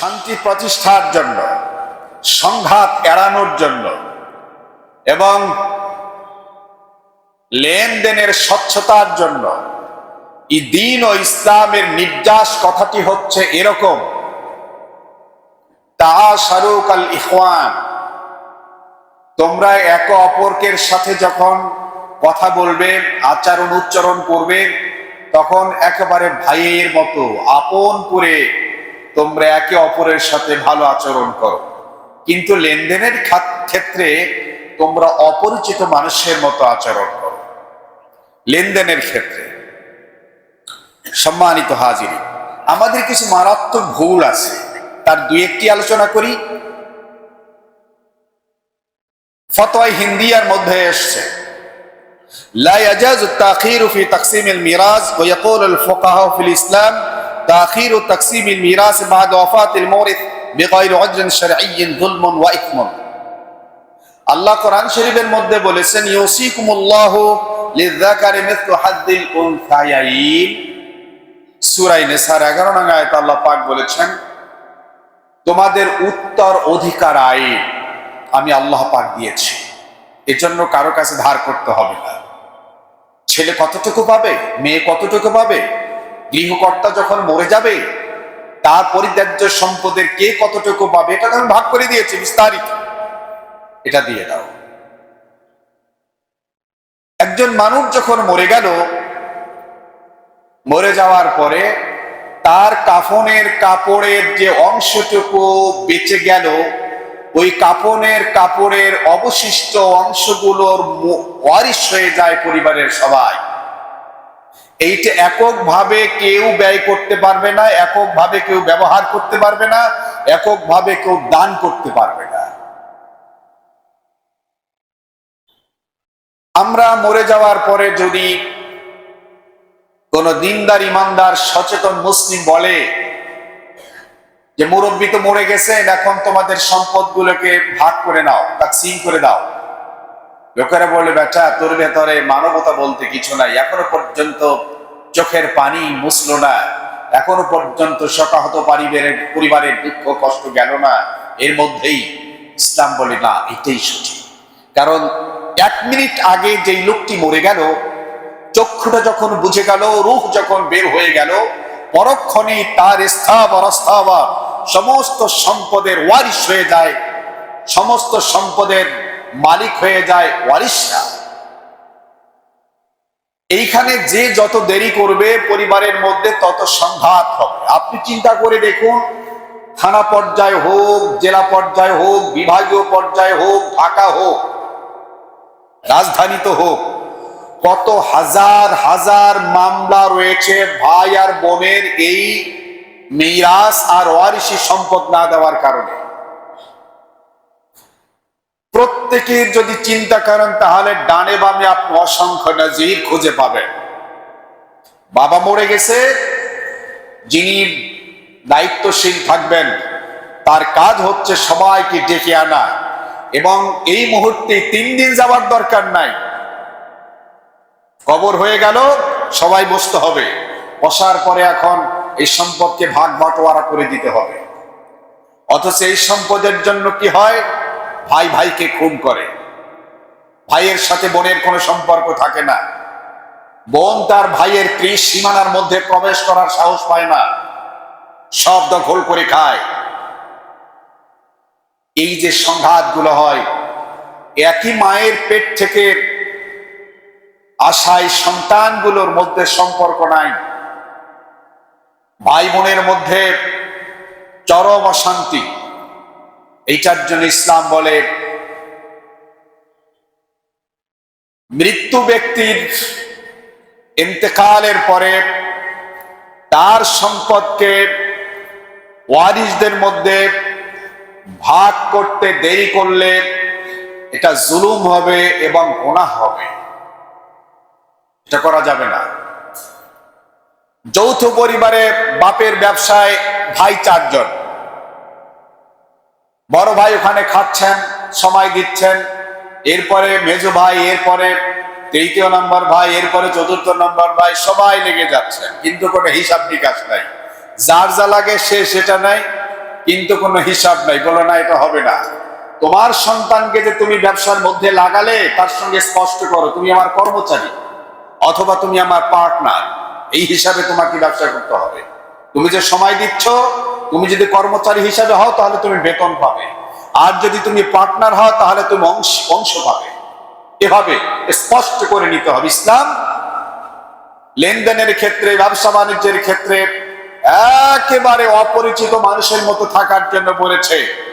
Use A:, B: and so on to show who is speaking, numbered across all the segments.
A: শান্তি প্রতিষ্ঠার জন্য, সংঘাত এড়ানোর জন্য এবং লেনদেনের স্বচ্ছতার জন্য দিন ও ইসলামের নির্যাস কথাটি হচ্ছে এরকম। তা শাহরুখ আল ইখওয়ান, তোমরা একে অপরকের সাথে যখন কথা বলবে আচরণ উচ্চারণ করবে, তখন একেবারে ভাইয়ের মতো, আপন করে তোমরা একে অপরের সাথে ভালো আচরণ করো কিন্তু লেনদেনের খাত- ক্ষেত্রে তোমরা অপরিচিত মানুষের মতো আচরণ করো লেনদেনের ক্ষেত্রে সম্মানিত হাজিরি আমাদের কিছু মারাত্মক ভুল আছে তার দুই একটি আলোচনা করি ফতোয়াই হিন্দিয়ার মধ্যে এসছে لا يجوز التأخير في تقسيم الميراث ويقول الفقهاء في الإسلام তাখির ও তাকসিবিল মিরাস বাদ ওয়াফাতিল মুরিদ বিগাইর উজরিন শারঈয়্যিন যুলমুন ওয়া আল্লাহ কোরআন শরীফের মধ্যে বলেছেন, ইউসিকুমুল্লাহু লিযাকারি মিসলু হাদ্দিল উনসায়াইন। সূরা নিসার 11 নং আয়াতে আল্লাহ পাক বলেছেন, তোমাদের উত্তর অধিকার আইন আমি আল্লাহ পাক দিয়েছি। এজন্য কারও কাছে ধার করতে হবে না। ছেলে কতটুকু পাবে? মেয়ে কতটুকু পাবে? গৃহকর্তা যখন মরে যাবে, তার পরিত্যাজ্য সম্পদের কে কতটুকু পাবে, এটা আমি ভাগ করে দিয়েছি, বিস্তারিত। এটা দিয়ে দাও। একজন মানুষ যখন মরে গেল, মরে যাওয়ার পরে তার কাফনের কাপড়ের যে অংশটুকু বেঁচে গেল, ওই কাপনের কাপড়ের অবশিষ্ট অংশগুলোর ওয়ারিশ হয়ে যায় পরিবারের সবাই। এইটা এককভাবে কেউ ব্যয় করতে পারবে না, এককভাবে কেউ ব্যবহার করতে পারবে না, এককভাবে কেউ দান করতে পারবে না। আমরা মরে যাওয়ার পরে যদি কোন দিনদার ইমানদার সচেতন মুসলিম বলে যে মুরব্বী তো মরে গেছেন, এখন তোমাদের সম্পদগুলোকে ভাগ করে নাও, তাকসিম করে দাও। লোকেরা বলে বেটা, তোর ভেতরে মানবতা বলতে কিছু নাই। এখনও পর্যন্ত চোখের পানি মুছলো না। এখনও পর্যন্ত শকাহত পরিবারের পরিবারের দুঃখ কষ্ট গেল না। এর মধ্যেই ইসলাম বলে, না, এটাই সঠিক। কারণ এক মিনিট আগে যেই লোকটি মরে গেল, চক্ষুটা যখন বুঝে গেল রুখ যখন বের হয়ে গেল, পরক্ষণে তার স্থাবর অস্থাবর সমস্ত সম্পদের ওয়ারিশ হয়ে যায়। সমস্ত সম্পদের মালিক হয়ে যায় ওয়ারিশরা এইখানে যে যত দেরি করবে পরিবারের মধ্যে তত সংঘাত হবে। আপনি চিন্তা করে দেখুন, থানা পর্যায়ে হোক, জেলা পর্যায়ে হোক, বিভাগীয় পর্যায়ে হোক, ঢাকা হোক রাজধানী তো হোক, কত হাজার হাজার মামলা রয়েছে ভাই আর বোনের এই মিরাস আর ওয়ারিশি সম্পদ না দেওয়ার কারণে। প্রত্যেকের যদি চিন্তা করেন, তাহলে ডানে বামে আপনি অসংখ্য নজির খুঁজে পাবেন। বাবা মরে গেছে, যিনি দায়িত্বশীল থাকবেন, তার কাজ হচ্ছে সবাইকে ডেকে আনা। এবং এই মুহূর্তে তিন দিন যাওয়ার দরকার নাই। কবর হয়ে গেল, সবাই বসতে হবে। বসার পরে এখন এই সম্পদকে ভাগ বাটোয়ারা করে দিতে হবে। অথচ এই সম্পদের জন্য কি হয়? ভাই ভাইকে খুন করে। ভাইয়ের সাথে বোনের কোনো সম্পর্ক থাকে না। বোন তার ভাইয়ের ত্রিশ সীমানার মধ্যে প্রবেশ করার সাহস পায় না। সব দখল করে খায়। এই যে সংঘাতগুলো হয়, একই মায়ের পেট থেকে আশায় সন্তানগুলোর মধ্যে সম্পর্ক নাই। ভাই বোনের মধ্যে চরম অশান্তি। এইটার জন্য ইসলাম বলে, মৃত্যু ব্যক্তির ইন্তেকালের পরে তার সম্পদকে ওয়ারিসদের মধ্যে ভাগ করতে দেরি করলে এটা জুলুম হবে এবং গোনাহ হবে। এটা করা যাবে না। যৌথ পরিবারে বাপের ব্যবসায় ভাই চারজন। বড় ভাই ওখানে খাচ্ছেন, সময় দিচ্ছেন। এরপরে মেজ ভাই, এরপরে তৃতীয় নম্বর ভাই, এরপরে চতুর্থ নম্বর ভাই, সবাই লেগে যাচ্ছে। কিন্তু কোনো হিসাব নিকাশ নাই। যার যা লাগে সে সেটা নাই কিন্তু কোনো হিসাব নাই। বলো না, এটা হবে না। তোমার সন্তানকে যে তুমি ব্যবসার মধ্যে লাগালে, তার সঙ্গে স্পষ্ট করো, তুমি আমার কর্মচারী অথবা তুমি আমার পার্টনার। এই হিসাবে তোমাকে ব্যবসা করতে হবে। তুমি যে সময় দিচ্ছ তুমি যদি কর্মচারী হিসাবে হও, তাহলে তুমি বেতন পাবে। আর যদি তুমি পার্টনার হও, তাহলে তুমি অংশ অংশ পাবে। এভাবে স্পষ্ট করে নিতে হবে। ইসলাম লেনদেনের ক্ষেত্রে, ব্যবসা বাণিজ্যের ক্ষেত্রে একেবারে অপরিচিত মানুষের মতো থাকার জন্য বলেছে।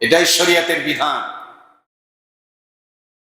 A: এটাই শরীয়তের বিধান।